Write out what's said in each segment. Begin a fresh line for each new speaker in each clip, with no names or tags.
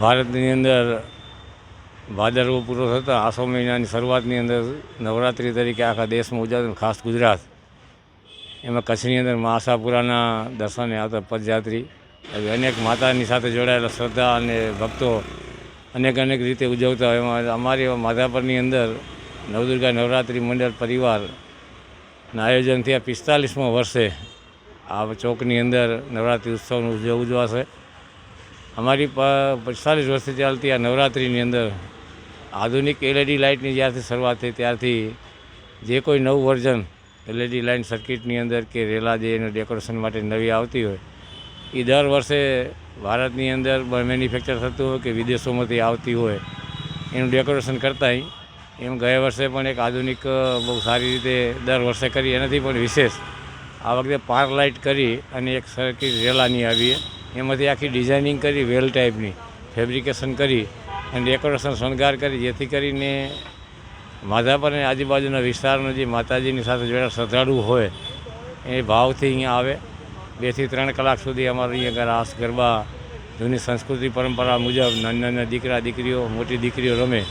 ભારતની અંદર ભાદરવો પૂરો થતાં આસો મહિનાની શરૂઆતની અંદર નવરાત્રિ તરીકે આખા દેશમાં ઉજવાતું ખાસ ગુજરાત. એમાં કચ્છની અંદર મા દર્શને આવતા પદયાત્રી, એવી અનેક માતાની સાથે જોડાયેલા શ્રદ્ધા અને ભક્તો અનેક અનેક રીતે ઉજવતા હોય. એમાં અમારી માધાપરની અંદર નવદુર્ગા નવરાત્રિ મંડળ પરિવારના આયોજનથી આ પિસ્તાલીસમાં વર્ષે આ ચોકની અંદર નવરાત્રિ ઉત્સવનું ઉજવ ઉજવાશે. અમારી પિસ્તાલીસ વર્ષથી ચાલતી આ નવરાત્રિની અંદર આધુનિક એલઈડી લાઇટની જ્યારથી શરૂઆત થઈ ત્યારથી જે કોઈ નવું વર્ઝન એલઈડી લાઇટ સર્કિટની અંદર કે રેલા જે એનું ડેકોરેશન માટે નવી આવતી હોય એ દર વર્ષે ભારતની અંદર મેન્યુફેક્ચર થતું હોય કે વિદેશોમાંથી આવતી હોય, એનું ડેકોરેશન કરતા એમ ગયા વર્ષે પણ એક આધુનિક બહુ સારી રીતે દર વર્ષે કરી, એનાથી પણ વિશેષ. આ વખતે પાર લાઇટ કરી અને એક સર્કિટ રેલાની આવી એમાંથી આખી ડિઝાઇનિંગ કરી, વેલ ટાઈપની ફેબ્રિકેશન કરી અને ડેકોરેશન શણગાર કરી, જેથી કરીને માધાપર અને આજુબાજુના વિસ્તારનો જે માતાજીની સાથે જોડાયેલા શ્રદ્ધાળુ હોય, એ ભાવથી અહીંયા આવે. બેથી ત્રણ કલાક સુધી અમારે અહીંયા રાસ ગરબા, જૂની સંસ્કૃતિ પરંપરા મુજબ નાના નાના દીકરા, દીકરીઓ, મોટી દીકરીઓ રમે.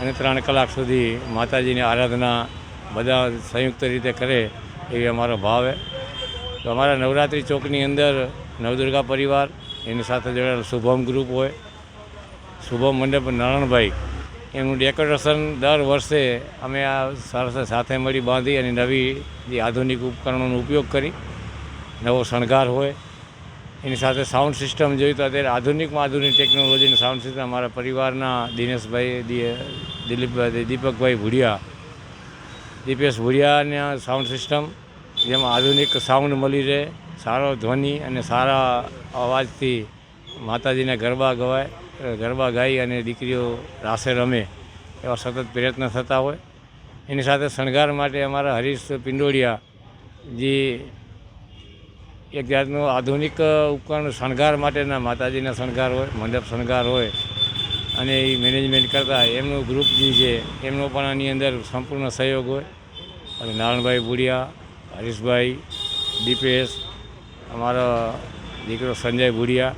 અને ત્રણ કલાક સુધી માતાજીની આરાધના બધા સંયુક્ત રીતે કરે એવી અમારો ભાવ છે. તો અમારા નવરાત્રિ ચોકની અંદર નવદુર્ગા પરિવાર, એની સાથે જોડાયેલ શુભમ ગ્રુપ હોય. શુભમ મંડપ નારાયણભાઈ એનું ડેકોરેશન દર વર્ષે અમે આ સરસ સાથે મળી બાંધી અને નવી જે આધુનિક ઉપકરણોનો ઉપયોગ કરી, નવો શણગાર હોય. એની સાથે સાઉન્ડ સિસ્ટમ જોઈ તો અત્યારે આધુનિકમાં આધુનિક ટેકનોલોજીનું સાઉન્ડ સિસ્ટમ અમારા પરિવારના દિનેશભાઈ દિલીપભાઈ, દીપકભાઈ ભુડિયા, દીપેશ ભુડિયાના સાઉન્ડ સિસ્ટમ જેમાં આધુનિક સાઉન્ડ મળી રહે. સારો ધ્વનિ અને સારા અવાજથી માતાજીના ગરબા ગવાય, ગરબા ગાઈ અને દીકરીઓ રાસે રમે એવા સતત પ્રયત્ન થતા હોય. એની સાથે શણગાર માટે અમારા હરીશ પિંડોળિયા જે એક જાતનું આધુનિક ઉપકરણ શણગાર માટેના માતાજીના શણગાર હોય, મંડપ શણગાર હોય અને એ મેનેજમેન્ટ કરતા એમનું ગ્રુપ જે છે, એમનો પણ આની અંદર સંપૂર્ણ સહયોગ હોય. અને નારણભાઈ બુડિયા હરીશભાઈ, દીપેશ અમારો દીકરો સંજય ભુડિયા,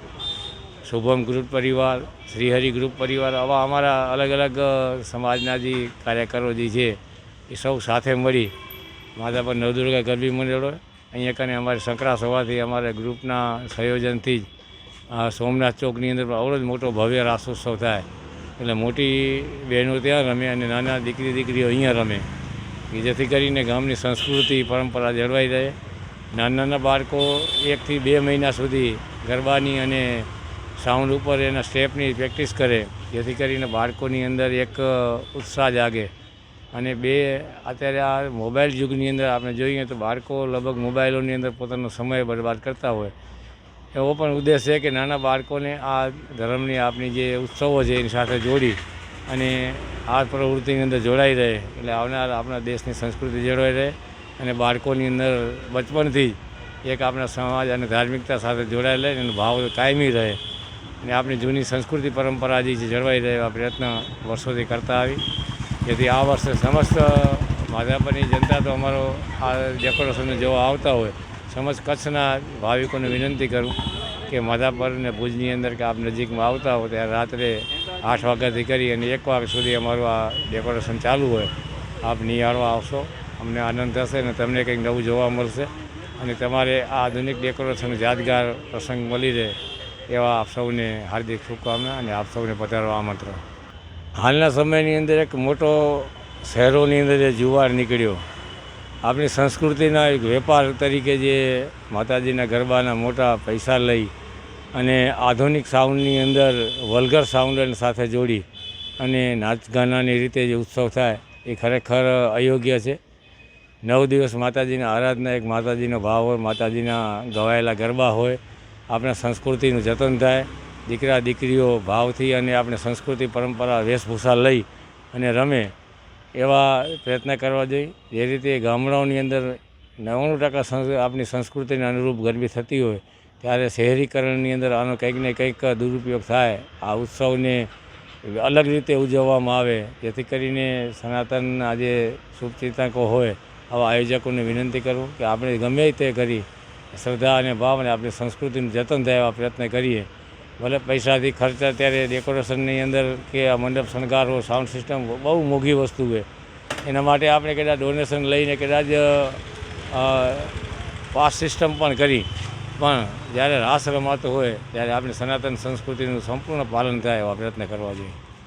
શુભમ ગ્રુપ પરિવાર, શ્રીહરિ ગ્રુપ પરિવાર, આવા અમારા અલગ અલગ સમાજના જે કાર્યકરો જે છે, એ સૌ સાથે મળી માતા પર નવદુર્ગા ગરબી મંડળો. હોય અહીંયા કને અમારે સંકરાશ હોવાથી અમારા ગ્રુપના સંયોજનથી જ સોમનાથ ચોકની અંદર અવળો જ મોટો ભવ્ય રાસોત્સવ થાય. એટલે મોટી બહેનો ત્યાં રમે અને નાના દીકરી દીકરીઓ અહીંયા રમે. કે જેથી કરીને ગામની સંસ્કૃતિ, પરંપરા જળવાઈ રહે. નાના નાના બાળકો એકથી બે મહિના સુધી ગરબાની અને સાઉન્ડ ઉપર એના સ્ટેપની પ્રેક્ટિસ કરે, જેથી કરીને બાળકોની અંદર એક ઉત્સાહ જાગે. અને બે, અત્યારે આ મોબાઈલ યુગની અંદર આપણે જોઈએ તો બાળકો લગભગ મોબાઈલોની અંદર પોતાનો સમય બરબાદ કરતા હોય. એવો પણ ઉદ્દેશ છે કે નાના બાળકોને આ ધર્મની આપણી જે ઉત્સવો છે એની સાથે જોડી અને આ પ્રવૃત્તિની અંદર જોડાઈ રહે. એટલે આવનાર આપણા દેશની સંસ્કૃતિ જળવાઈ રહે. અને બાળકોની અંદર બચપણથી જ એક આપણા સમાજ અને ધાર્મિકતા સાથે જોડાયેલા એનો ભાવ કાયમી રહે. અને આપણી જૂની સંસ્કૃતિ પરંપરા જે જળવાઈ રહે એવા પ્રયત્ન વર્ષોથી કરતા આવી. જેથી આ વર્ષે સમસ્ત માધાપરની જનતા તો અમારો આ ડેકોરેશનને જોવા આવતા હોય, સમસ્ત કચ્છના ભાવિકોને વિનંતી કરું કે માધાપર ને ભુજની અંદર કે આપ નજીકમાં આવતા હો ત્યારે રાત્રે આઠ વાગ્યાથી કરી અને એક વાગ્યા સુધી અમારું આ ડેકોરેશન ચાલુ હોય. આપ નિહાળવા આવશો. અમને આનંદ થશે અને તમને કંઈક નવું જોવા મળશે. અને તમારે આ આધુનિક ડેકોરેશન યાદગાર પ્રસંગ મળી રહે એવા આપ સૌને હાર્દિક શુભકામના અને આપ સૌને પધારવા આમંત્રણ. હાલના સમયની અંદર એક મોટો શહેરોની અંદર જે જુવાર નીકળ્યો, આપણી સંસ્કૃતિના એક વેપાર તરીકે જે માતાજીના ગરબાના મોટા પૈસા લઈ અને આધુનિક સાઉન્ડની અંદર વલ્ગર સાઉન્ડ સાથે જોડી અને નાચ ગાનાની રીતે જે ઉત્સવ થાય, એ ખરેખર અયોગ્ય છે. નવ દિવસ માતાજીના આરાધના, એક માતાજીનો ભાવ હોય, માતાજીના ગવાયેલા ગરબા હોય, આપણા સંસ્કૃતિનું જતન થાય, દીકરા, દીકરીઓ ભાવથી અને આપણે સંસ્કૃતિ પરંપરા વેશભૂષા લઈ અને રમે એવા પ્રયત્ન કરવા જોઈએ. જે રીતે ગામડાઓની અંદર નવ્વાણું ટકા આપણી સંસ્કૃતિને અનુરૂપ ગરબી થતી હોય, ત્યારે શહેરીકરણની અંદર આનો કંઈક ને કંઈક દુરુપયોગ થાય. આ ઉત્સવને અલગ રીતે ઉજવવામાં આવે, જેથી કરીને સનાતનના જે શુભચિંતકો હોય આવા આયોજકોને વિનંતી કરું કે આપણે ગમે તે કરી શ્રદ્ધા અને ભાવ અને આપણી સંસ્કૃતિનું જતન થાય પ્રયત્ન કરીએ. ભલે પૈસાથી ખર્ચ અત્યારે ડેકોરેશનની અંદર કે આ મંડપ શણગારો સાઉન્ડ સિસ્ટમ બહુ મોંઘી વસ્તુ છે. એના માટે આપણે કદાચ ડોનેશન લઈને કદાચ પાસ સિસ્ટમ પણ કરી. પણ જ્યારે રાસ રમાતો હોય, ત્યારે આપણે સનાતન સંસ્કૃતિનું સંપૂર્ણ પાલન થાય એવા પ્રયત્ન કરવા જોઈએ.